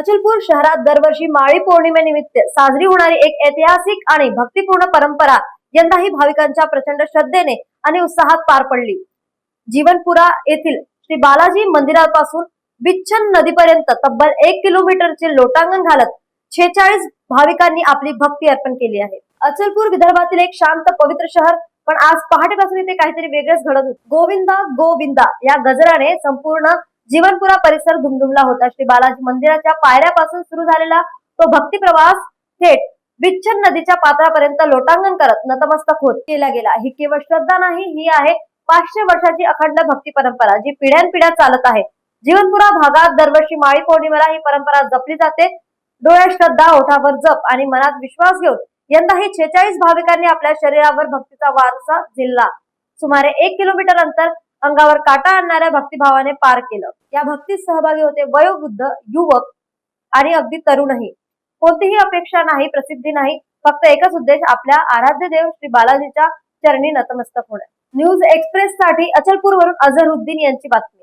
अचलपूर शहरात दरवर्षी माळी पौर्णिमेनिमित्त साजरी होणारी एक ऐतिहासिक आणि भक्तिपूर्ण परंपरा यंदाही भाविकांच्या प्रचंड श्रद्धेने आणि उत्साहात पार पडली. जीवनपुरा येथील श्री बालाजी मंदिरापासून बिच्छन नदीपर्यंत तब्बल एक किलोमीटरचे लोटांगण घालत छेचाळीस भाविकांनी आपली भक्ती अर्पण केली आहे. अचलपूर विदर्भातील एक शांत पवित्र शहर पण आज पहाटेपासून इथे काहीतरी वेगळंच घडत होतं. गोविंदा गोविंदा या गजराने संपूर्ण जीवनपुरा परिसर दुमदुमला होता. श्री बालाजी मंदिराच्या पायऱ्यापासून सुरू झालेला तो भक्ती प्रवास थेट बिच्छन नदीच्या पात्रापर्यंत लोटांगण करत नतमस्तक होत केला गेला. ही केवळ श्रद्धा नाही ही आहे पाचशे वर्षाची अखंड भक्ती परंपरा जी पिढ्यानपिढ्या चालत आहे. जीवनपुरा भागात दरवर्षी माळी पौर्णिमेला ही परंपरा जपली जाते. डोळ्यात श्रद्धा ओठावर जप आणि मनात विश्वास घेऊन यंदाही छेचाळीस भाविकांनी आपल्या शरीरावर भक्तीचा वारसा झिलला. सुमारे एक किलोमीटर अंतर अंगावर काटा आणणाऱ्या भक्तिभावाने पार केलं. या भक्तीत सहभागी होते वयोवृद्ध युवक आणि अगदी तरुणही. कोणतीही अपेक्षा नाही प्रसिद्धी नाही फक्त एकच उद्देश आपल्या आराध्य देव श्री बालाजीच्या चरणी नतमस्तक होणे. न्यूज एक्सप्रेस साठी अचलपूर वरून अझहरुद्दीन यांची बातमी.